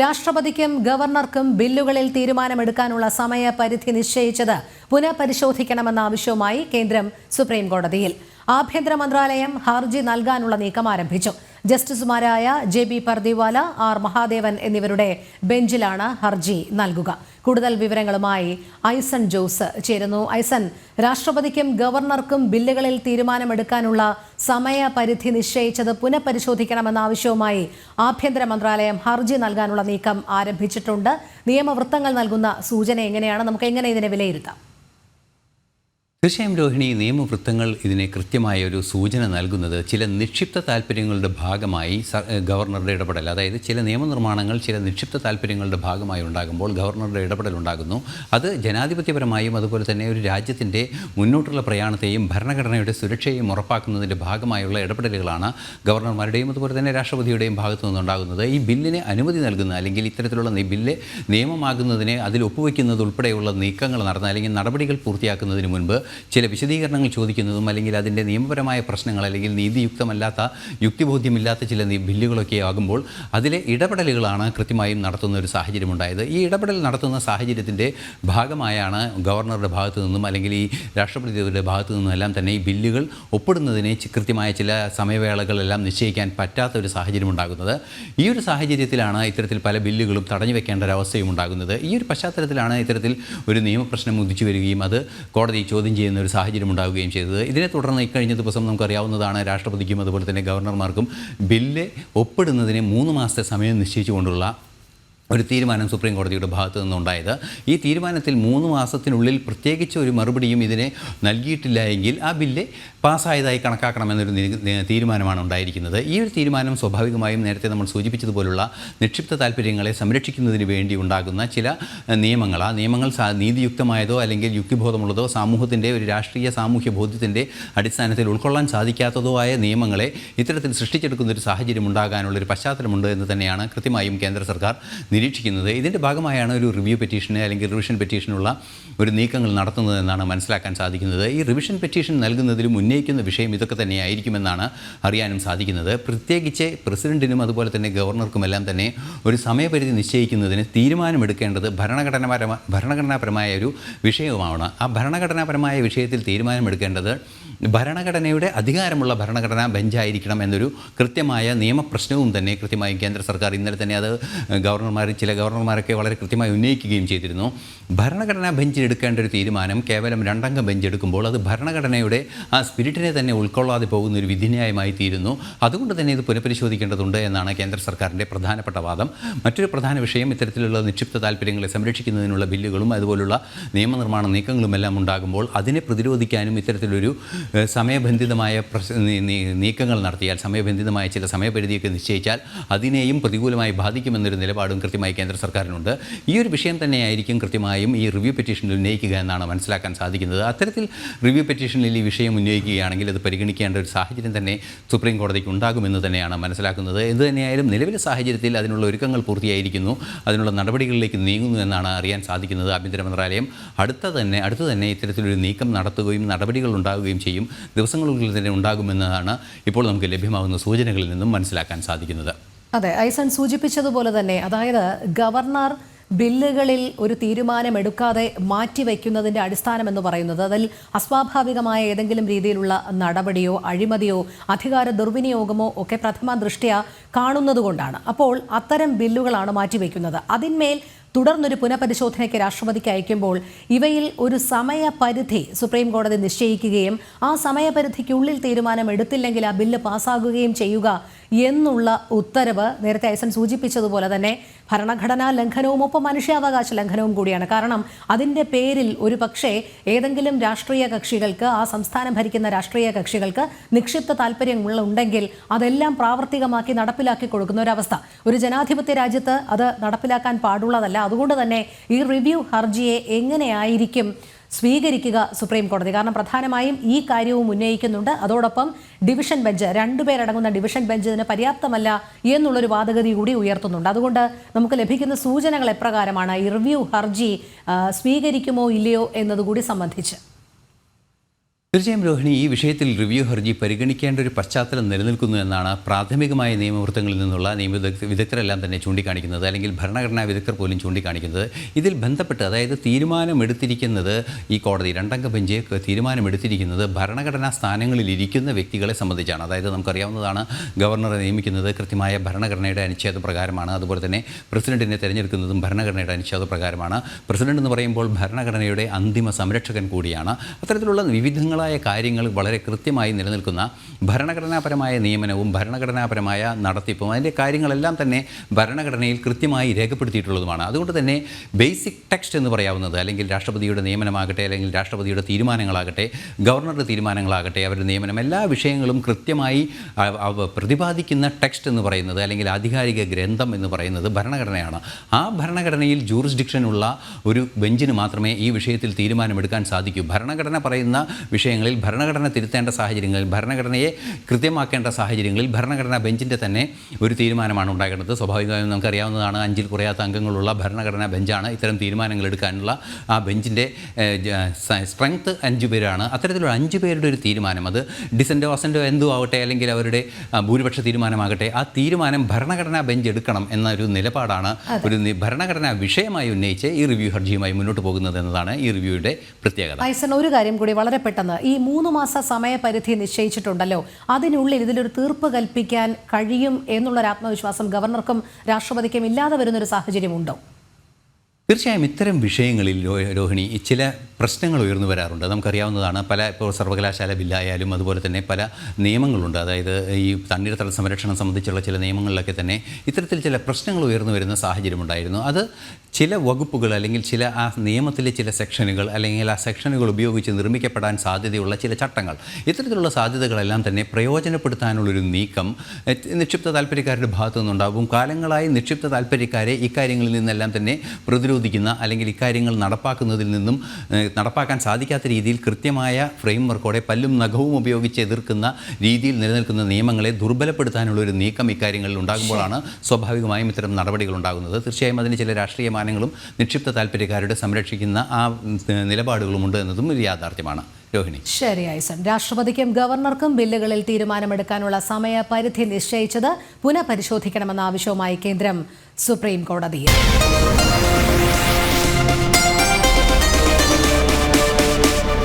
രാഷ്ട്രപതിക്കും ഗവർണർക്കും ബില്ലുകളിൽ തീരുമാനമെടുക്കാനുള്ള സമയപരിധി നിശ്ചയിച്ചത് പുനഃപരിശോധിക്കണമെന്ന ആവശ്യവുമായി കേന്ദ്രം സുപ്രീം കോടതിയിൽ ആഭ്യന്തര മന്ത്രാലയം ഹർജി നൽകാനുള്ള നീക്കം ആരംഭിച്ചു. ജസ്റ്റിസുമാരായ J B Pardiwala R Mahadevan എന്നിവരുടെ ബെഞ്ചിലാണ് ഹർജി നൽകുക. കൂടുതൽ വിവരങ്ങളുമായി ഐസൺ ജോസ് ചേരുന്നു. ഐസൺ രാഷ്ട്രപതിക്കും ഗവർണർക്കും ബില്ലുകളിൽ തീരുമാനമെടുക്കാനുള്ള സമയപരിധി നിശ്ചയിച്ചത് പുനഃപരിശോധിക്കണമെന്ന ആവശ്യവുമായി ആഭ്യന്തര മന്ത്രാലയം ഹർജി നൽകാനുള്ള നീക്കം ആരംഭിച്ചിട്ടുണ്ട്. നിയമവൃത്തങ്ങൾ നൽകുന്ന സൂചന എങ്ങനെയാണ്? നമുക്ക് എങ്ങനെ ഇതിനെ വിലയിരുത്താം? തീർച്ചയായും രോഹിണി നിയമവൃത്തങ്ങൾ ഇതിനെ കൃത്യമായ ഒരു സൂചന നൽകുന്നത് ചില നിക്ഷിപ്ത താല്പര്യങ്ങളുടെ ഭാഗമായി ഗവർണറുടെ ഇടപെടൽ. അതായത് ചില നിയമനിർമ്മാണങ്ങൾ ചില നിക്ഷിപ്ത താല്പര്യങ്ങളുടെ ഭാഗമായി ഉണ്ടാകുമ്പോൾ ഗവർണറുടെ ഇടപെടൽ ഉണ്ടാകുന്നു. അത് ജനാധിപത്യപരമായും അതുപോലെ തന്നെ ഒരു രാജ്യത്തിന്റെ മുന്നോട്ടുള്ള പ്രയാണത്തെയും ഭരണഘടനയുടെ സുരക്ഷയും ഉറപ്പാക്കുന്നതിന്റെ ഭാഗമായുള്ള ഇടപെടലുകളാണ് ഗവർണർമാരുടെയും അതുപോലെ തന്നെ രാഷ്ട്രപതിയുടെയും ഭാഗത്തു നിന്നുണ്ടാകുന്നത്. ഈ ബില്ലിന് അനുമതി നൽകുന്ന അല്ലെങ്കിൽ ഇത്തരത്തിലുള്ള ബില്ല് നിയമമാകുന്നതിന് അതിൽ ഒപ്പുവയ്ക്കുന്നത് ഉൾപ്പെടെയുള്ള നീക്കങ്ങൾ നടന്ന അല്ലെങ്കിൽ നടപടികൾ പൂർത്തിയാക്കുന്നതിന് മുൻപ് ചില വിശദീകരണങ്ങൾ ചോദിക്കുന്നതും അല്ലെങ്കിൽ അതിന്റെ നിയമപരമായ പ്രശ്നങ്ങൾ അല്ലെങ്കിൽ നീതിയുക്തമല്ലാത്ത യുക്തിബോധ്യമില്ലാത്ത ചില ബില്ലുകളൊക്കെ ആകുമ്പോൾ അതിലെ ഇടപെടലുകളാണ് കൃത്യമായും നടത്തുന്ന ഒരു സാഹചര്യം ഉണ്ടായത് ഈ ഇടപെടൽ നടത്തുന്ന സാഹചര്യത്തിന്റെ ഭാഗമായാണ് ഗവർണറുടെ ഭാഗത്തു നിന്നും അല്ലെങ്കിൽ ഈ രാഷ്ട്രപതിയുടെ ഭാഗത്തു നിന്നും എല്ലാം തന്നെ ഈ ബില്ലുകൾ ഒപ്പിടുന്നതിന് കൃത്യമായ ചില സമയവേളകളെല്ലാം നിശ്ചയിക്കാൻ പറ്റാത്ത ഒരു സാഹചര്യം ഉണ്ടാകുന്നത് ഈ ഒരു സാഹചര്യത്തിലാണ് ഇത്തരത്തിൽ പല ബില്ലുകളും തടഞ്ഞു വെക്കേണ്ട ഒരു അവസ്ഥയും ഉണ്ടാകുന്നത് ഈ ഒരു പശ്ചാത്തലത്തിലാണ് ഇത്തരത്തിൽ ഒരു നിയമപ്രശ്നം ഉദിച്ചു വരികയും അത് കോടതി ചോദ്യം ചെയ്യുന്ന ഒരു സാഹചര്യം ഉണ്ടാവുകയും ചെയ്തത്. ഇതിനെ തുടർന്ന് ഇക്കഴിഞ്ഞ ദിവസം നമുക്കറിയാവുന്നതാണ് രാഷ്ട്രപതിക്കും അതുപോലെ തന്നെ ഗവർണർമാർക്കും ബില്ല് ഒപ്പിടുന്നതിന് മൂന്ന് മാസത്തെ സമയം നിശ്ചയിച്ചുകൊണ്ടുള്ള ഒരു തീരുമാനം സുപ്രീം കോടതിയുടെ ഭാഗത്തു നിന്നുണ്ടായത്. ഈ തീരുമാനത്തിൽ മൂന്ന് മാസത്തിനുള്ളിൽ പ്രത്യേകിച്ച് ഒരു മറുപടിയും ഇതിനെ നൽകിയിട്ടില്ല എങ്കിൽ ആ ബില്ല് പാസ്സായതായി കണക്കാക്കണമെന്നൊരു തീരുമാനമാണ് ഉണ്ടായിരിക്കുന്നത്. ഈ ഒരു തീരുമാനം സ്വാഭാവികമായും നേരത്തെ നമ്മൾ സൂചിപ്പിച്ചതുപോലുള്ള നിക്ഷിപ്ത താല്പര്യങ്ങളെ സംരക്ഷിക്കുന്നതിന് വേണ്ടി ഉണ്ടാകുന്ന ചില നിയമങ്ങൾ. ആ നിയമങ്ങൾ നീതിയുക്തമായതോ അല്ലെങ്കിൽ യുക്തിബോധമുള്ളതോ സമൂഹത്തിന്റെ ഒരു രാഷ്ട്രീയ സാമൂഹ്യ ബോധ്യത്തിന്റെ അടിസ്ഥാനത്തിൽ ഉൾക്കൊള്ളാൻ സാധിക്കാത്തതോ ആയ നിയമങ്ങളെ ഇത്തരത്തിൽ സൃഷ്ടിച്ചെടുക്കുന്ന ഒരു സാഹചര്യം ഉണ്ടാകാനുള്ള ഒരു പശ്ചാത്തലമുണ്ട് എന്ന് തന്നെയാണ് കൃത്യമായും കേന്ദ്ര സർക്കാർ നിരീക്ഷിക്കുന്നത്. ഇതിന്റെ ഭാഗമായാണ് ഒരു റിവ്യൂ പെറ്റീഷന് അല്ലെങ്കിൽ റിവിഷൻ പെറ്റീഷനുള്ള ഒരു നീക്കങ്ങൾ നടത്തുന്നതെന്നാണ് മനസ്സിലാക്കാൻ സാധിക്കുന്നത്. ഈ റിവിഷൻ പെറ്റീഷൻ നൽകുന്നതിലും ഉന്നയിക്കുന്ന വിഷയം ഇതൊക്കെ തന്നെയായിരിക്കുമെന്നാണ് അറിയാനും സാധിക്കുന്നത്. പ്രത്യേകിച്ച് പ്രസിഡന്റിനും അതുപോലെ തന്നെ ഗവർണർക്കുമെല്ലാം തന്നെ ഒരു സമയപരിധി നിശ്ചയിക്കുന്നതിന് തീരുമാനമെടുക്കേണ്ടത് ഭരണഘടനാപരമായ ഭരണഘടനാപരമായ ഒരു വിഷയവുമാണ്. ആ ഭരണഘടനാപരമായ വിഷയത്തിൽ തീരുമാനമെടുക്കേണ്ടത് ഭരണഘടനയുടെ അധികാരമുള്ള ഭരണഘടനാ ബെഞ്ചായിരിക്കണം എന്നൊരു കൃത്യമായ നിയമപ്രശ്നവും തന്നെ കൃത്യമായി കേന്ദ്ര സർക്കാർ ഇന്നലെ തന്നെ അത് ഗവർണർമാർ ചില ഗവർണർമാരൊക്കെ വളരെ കൃത്യമായി ഉന്നയിക്കുകയും ചെയ്തിരുന്നു. ഭരണഘടനാ ബെഞ്ചിൽ എടുക്കേണ്ട ഒരു തീരുമാനം കേവലം രണ്ടംഗ ബെഞ്ച് എടുക്കുമ്പോൾ അത് ഭരണഘടനയുടെ ആ സ്പിരിറ്റിനെ തന്നെ ഉൾക്കൊള്ളാതെ പോകുന്ന ഒരു വിധിന്യായമായി തീരുന്നു. അതുകൊണ്ട് തന്നെ ഇത് പുനഃപരിശോധിക്കേണ്ടതുണ്ട് എന്നാണ് കേന്ദ്ര സർക്കാരിന്റെ പ്രധാനപ്പെട്ട വാദം. മറ്റൊരു പ്രധാന വിഷയം ഇത്തരത്തിലുള്ള നിക്ഷിപ്ത താല്പര്യങ്ങളെ സംരക്ഷിക്കുന്നതിനുള്ള ബില്ലുകളും അതുപോലുള്ള നിയമനിർമ്മാണ നീക്കങ്ങളുമെല്ലാം ഉണ്ടാകുമ്പോൾ അതിനെ പ്രതിരോധിക്കാനും ഇത്തരത്തിലൊരു സമയബന്ധിതമായ നീക്കങ്ങൾ നടത്തിയാൽ സമയബന്ധിതമായ ചില സമയപരിധിയൊക്കെ നിശ്ചയിച്ചാൽ അതിനെയും പ്രതികൂലമായി ബാധിക്കുമെന്നൊരു നിലപാടും കൃത്യമായി കേന്ദ്ര സർക്കാരിനുണ്ട്. ഈ ഒരു വിഷയം തന്നെയായിരിക്കും കൃത്യമായും ഈ റിവ്യൂ പെറ്റീഷനിൽ ഉന്നയിക്കുക എന്നാണ് മനസ്സിലാക്കാൻ സാധിക്കുന്നത്. അത്തരത്തിൽ റിവ്യൂ പെറ്റീഷനിൽ ഈ വിഷയം ഉന്നയിക്കുകയാണെങ്കിൽ അത് പരിഗണിക്കേണ്ട ഒരു സാഹചര്യം തന്നെ സുപ്രീം കോടതിക്ക് ഉണ്ടാകുമെന്ന് തന്നെയാണ് മനസ്സിലാക്കുന്നത്. എന്ത് തന്നെയായാലും നിലവിലെ സാഹചര്യത്തിൽ അതിനുള്ള ഒരുക്കങ്ങൾ പൂർത്തിയായിരിക്കുന്നു. അതിനുള്ള നടപടികളിലേക്ക് നീങ്ങുന്നു എന്നാണ് അറിയാൻ സാധിക്കുന്നത് ആഭ്യന്തര മന്ത്രാലയം. അടുത്ത തന്നെ അടുത്ത് തന്നെ ഇത്തരത്തിലൊരു നീക്കം നടത്തുകയും നടപടികൾ ഉണ്ടാകുകയും ചെയ്യും. ദിവസങ്ങൾക്കുള്ളിൽ തന്നെ ഉണ്ടാകുമെന്നതാണ് ഇപ്പോൾ നമുക്ക് ലഭ്യമാകുന്ന സൂചനകളിൽ നിന്നും മനസ്സിലാക്കാൻ സാധിക്കുന്നത്. അതെ ഐസൺ സൂചിപ്പിച്ചതുപോലെ തന്നെ അതായത് ഗവർണർ ബില്ലുകളിൽ ഒരു തീരുമാനമെടുക്കാതെ മാറ്റിവെക്കുന്നതിന്റെ അടിസ്ഥാനം എന്ന് പറയുന്നത് അതിൽ അസ്വാഭാവികമായ ഏതെങ്കിലും രീതിയിലുള്ള നടപടിയോ അഴിമതിയോ അധികാര ദുർവിനിയോഗമോ ഒക്കെ പ്രഥമ ദൃഷ്ടിയ കാണുന്നതുകൊണ്ടാണ്. അപ്പോൾ അത്തരം ബില്ലുകളാണ് മാറ്റിവെക്കുന്നത്. അതിന്മേൽ തുടർന്നൊരു പുനഃപരിശോധനയ്ക്ക് രാഷ്ട്രപതിക്ക് അയക്കുമ്പോൾ ഇവയിൽ ഒരു സമയപരിധി സുപ്രീം കോടതി നിശ്ചയിക്കുകയും ആ സമയപരിധിക്കുള്ളിൽ തീരുമാനം എടുത്തില്ലെങ്കിൽ ആ ബില്ല് പാസ്സാകുകയും ചെയ്യുക എന്നുള്ള ഉത്തരവ് നേരത്തെ ഐസൻ സൂചിപ്പിച്ചതുപോലെ തന്നെ ഭരണഘടനാ ലംഘനവും ഒപ്പം മനുഷ്യാവകാശ ലംഘനവും കൂടിയാണ്. കാരണം അതിന്റെ പേരിൽ ഒരു പക്ഷേ ഏതെങ്കിലും രാഷ്ട്രീയ കക്ഷികൾക്ക് ആ സംസ്ഥാനം ഭരിക്കുന്ന രാഷ്ട്രീയ കക്ഷികൾക്ക് നിക്ഷിപ്ത താല്പര്യങ്ങൾ ഉണ്ടെങ്കിൽ അതെല്ലാം പ്രാവർത്തികമാക്കി നടപ്പിലാക്കി കൊടുക്കുന്ന ഒരവസ്ഥ. ഒരു ജനാധിപത്യ രാജ്യത്ത് അത് നടപ്പിലാക്കാൻ പാടുള്ളതല്ല. അതുകൊണ്ട് തന്നെ ഈ റിവ്യൂ ഹർജിയെ എങ്ങനെയായിരിക്കും സ്വീകരിക്കുക സുപ്രീം കോടതി? കാരണം പ്രധാനമായും ഈ കാര്യവും ഉന്നയിക്കുന്നുണ്ട്. അതോടൊപ്പം ഡിവിഷൻ ബെഞ്ച് രണ്ടുപേരടങ്ങുന്ന ഡിവിഷൻ ബെഞ്ച് ഇതിന് പര്യാപ്തമല്ല എന്നുള്ളൊരു വാദഗതി കൂടി ഉയർത്തുന്നുണ്ട്. അതുകൊണ്ട് നമുക്ക് ലഭിക്കുന്ന സൂചനകൾ എപ്രകാരമാണ് ഈ റിവ്യൂ ഹർജി സ്വീകരിക്കുമോ ഇല്ലയോ എന്നതുകൂടി സംബന്ധിച്ച്? തീർച്ചയായും രോഹിണി ഈ വിഷയത്തിൽ റിവ്യൂ ഹർജി പരിഗണിക്കേണ്ട ഒരു പശ്ചാത്തലം നിലനിൽക്കുന്നു എന്നാണ് പ്രാഥമികമായ നിയമവൃത്തങ്ങളിൽ നിന്നുള്ള നിയമ വിദഗ്ധരെല്ലാം തന്നെ ചൂണ്ടിക്കാണിക്കുന്നത്. അല്ലെങ്കിൽ ഭരണഘടനാ വിദഗ്ധർ പോലും ചൂണ്ടിക്കാണിക്കുന്നത്. ഇതിൽ ബന്ധപ്പെട്ട് അതായത് തീരുമാനമെടുത്തിരിക്കുന്നത് ഈ കോടതി രണ്ടംഗ ബെഞ്ച് തീരുമാനമെടുത്തിരിക്കുന്നത് ഭരണഘടനാ സ്ഥാനങ്ങളിൽ ഇരിക്കുന്ന വ്യക്തികളെ സംബന്ധിച്ചാണ്. അതായത് നമുക്കറിയാവുന്നതാണ് ഗവർണറെ നിയമിക്കുന്നത് കൃത്യമായ ഭരണഘടനയുടെ അനുച്ഛേദ പ്രകാരമാണ്. അതുപോലെ തന്നെ പ്രസിഡന്റിനെ തിരഞ്ഞെടുക്കുന്നതും ഭരണഘടനയുടെ അനുച്ഛേദ പ്രകാരമാണ്. പ്രസിഡന്റ് എന്ന് പറയുമ്പോൾ ഭരണഘടനയുടെ അന്തിമ സംരക്ഷകൻ കൂടിയാണ്. അത്തരത്തിലുള്ള വിവിധങ്ങളായ കാര്യങ്ങൾ വളരെ കൃത്യമായി നിലനിൽക്കുന്ന ഭരണഘടനാപരമായ നിയമനവും ഭരണഘടനാപരമായ നടത്തിപ്പും അതിന്റെ കാര്യങ്ങളെല്ലാം തന്നെ ഭരണഘടനയിൽ കൃത്യമായി രേഖപ്പെടുത്തിയിട്ടുള്ളതുമാണ്. അതുകൊണ്ട് തന്നെ ബേസിക് ടെക്സ്റ്റ് എന്ന് പറയാവുന്നത് അല്ലെങ്കിൽ രാഷ്ട്രപതിയുടെ നിയമനമാകട്ടെ അല്ലെങ്കിൽ രാഷ്ട്രപതിയുടെ തീരുമാനങ്ങളാകട്ടെ ഗവർണറുടെ തീരുമാനങ്ങളാകട്ടെ അവരുടെ നിയമനം എല്ലാ വിഷയങ്ങളും കൃത്യമായി പ്രതിപാദിക്കുന്ന ടെക്സ്റ്റ് എന്ന് പറയുന്നത് അല്ലെങ്കിൽ ആധികാരിക ഗ്രന്ഥം എന്ന് പറയുന്നത് ഭരണഘടനയാണ്. ആ ഭരണഘടനയിൽ ജൂറിസ്ഡിക്ഷനുള്ള ഒരു ബെഞ്ചിന് മാത്രമേ ഈ വിഷയത്തിൽ തീരുമാനമെടുക്കാൻ സാധിക്കൂ. ഭരണഘടന പറയുന്ന വിഷയങ്ങളിൽ ഭരണഘടന തിരുത്തേണ്ട സാഹചര്യങ്ങളിൽ ഭരണഘടനയെ കൃത്യമാക്കേണ്ട സാഹചര്യങ്ങളിൽ ഭരണഘടനാ ബെഞ്ചിന്റെ തന്നെ ഒരു തീരുമാനമാണ് ഉണ്ടാകേണ്ടത്. സ്വാഭാവികമായും നമുക്കറിയാവുന്നതാണ് അഞ്ചിൽ കുറയാത്ത അംഗങ്ങളുള്ള ഭരണഘടനാ ബെഞ്ചാണ് ഇത്തരം തീരുമാനങ്ങൾ എടുക്കാനുള്ള ആ ബെഞ്ചിന്റെ സ്ട്രെങ്ത് അഞ്ച് പേരാണ്. അത്തരത്തിലുള്ള അഞ്ച് പേരുടെ ഒരു തീരുമാനം അത് ഡിസെന്റോ അസെന്റോ എന്തോ ആവട്ടെ അല്ലെങ്കിൽ അവരുടെ ഭൂരിപക്ഷ തീരുമാനമാകട്ടെ ആ തീരുമാനം ഭരണഘടനാ ബെഞ്ച് എടുക്കണം എന്നൊരു നിലപാടാണ് ഒരു ഭരണഘടനാ വിഷയമായി ഉന്നയിച്ച് ഈ റിവ്യൂ ഹർജിയുമായി മുന്നോട്ട് പോകുന്നത് എന്നതാണ് ഈ റിവ്യൂയുടെ പ്രത്യേകത. ഒരു കാര്യം കൂടി വളരെ പെട്ടെന്ന് ഈ മൂന്ന് മാസ സമയപരിധി നിശ്ചയിച്ചിട്ടുണ്ടല്ലോ. അതിനുള്ളിൽ ഇതിലൊരു തീർപ്പ് കൽപ്പിക്കാൻ കഴിയും എന്നുള്ളൊരു ആത്മവിശ്വാസം ഗവർണർക്കും രാഷ്ട്രപതിക്കും ഇല്ലാതെ വരുന്നൊരു സാഹചര്യമുണ്ടോ? തീർച്ചയായും ഇത്തരം വിഷയങ്ങളിൽ രോഹിണി ചില പ്രശ്നങ്ങൾ ഉയർന്നു വരാറുണ്ട്. നമുക്കറിയാവുന്നതാണ് പല ഇപ്പോൾ സർവകലാശാല ബില്ലായാലും അതുപോലെ തന്നെ പല നിയമങ്ങളുണ്ട്. അതായത് ഈ തണ്ണീർത്തട സംരക്ഷണം സംബന്ധിച്ചുള്ള ചില നിയമങ്ങളിലൊക്കെ തന്നെ ഇത്തരത്തിൽ ചില പ്രശ്നങ്ങൾ ഉയർന്നു വരുന്ന സാഹചര്യമുണ്ടായിരുന്നു. അത് ചില വകുപ്പുകൾ അല്ലെങ്കിൽ ചില ആ നിയമത്തിലെ ചില സെക്ഷനുകൾ അല്ലെങ്കിൽ ആ സെക്ഷനുകൾ ഉപയോഗിച്ച് നിർമ്മിക്കപ്പെടാൻ സാധ്യതയുള്ള ചില ചട്ടങ്ങൾ. ഇത്തരത്തിലുള്ള സാധ്യതകളെല്ലാം തന്നെ പ്രയോജനപ്പെടുത്താനുള്ളൊരു നീക്കം നിക്ഷിപ്ത താല്പര്യക്കാരുടെ ഭാഗത്തു നിന്നുണ്ടാകും. കാലങ്ങളായി നിക്ഷിപ്ത താല്പര്യക്കാരെ ഇക്കാര്യങ്ങളിൽ നിന്നെല്ലാം തന്നെ പ്രതിരോധിക്കുന്ന അല്ലെങ്കിൽ ഇക്കാര്യങ്ങൾ നടപ്പാക്കുന്നതിൽ നിന്നും നടപ്പാക്കാൻ സാധിക്കാത്ത രീതിയിൽ കൃത്യമായ ഫ്രെയിം വർക്കോടെ പല്ലും നഖവും ഉപയോഗിച്ച് എതിർക്കുന്ന രീതിയിൽ നിലനിൽക്കുന്ന നിയമങ്ങളെ ദുർബലപ്പെടുത്താനുള്ള ഒരു നീക്കം ഇക്കാര്യങ്ങളിൽ ഉണ്ടാകുമ്പോഴാണ് സ്വാഭാവികമായും ഇത്തരം നടപടികൾ ഉണ്ടാകുന്നത്. തീർച്ചയായും അതിന് ചില രാഷ്ട്രീയ മാനങ്ങളും നിക്ഷിപ്ത താല്പര്യക്കാരുടെ സംരക്ഷിക്കുന്ന ആ നിലപാടുകളുമുണ്ട് എന്നതും ഒരു യാഥാർത്ഥ്യമാണ്. രോഹിണി. ശരി സർ രാഷ്ട്രപതിക്കും ഗവർണർക്കും ബില്ലുകളിൽ തീരുമാനമെടുക്കാനുള്ള സമയപരിധി നിശ്ചയിച്ചത് പുനഃപരിശോധിക്കണമെന്ന ആവശ്യവുമായി കേന്ദ്രം സുപ്രീം കോടതിയിൽ.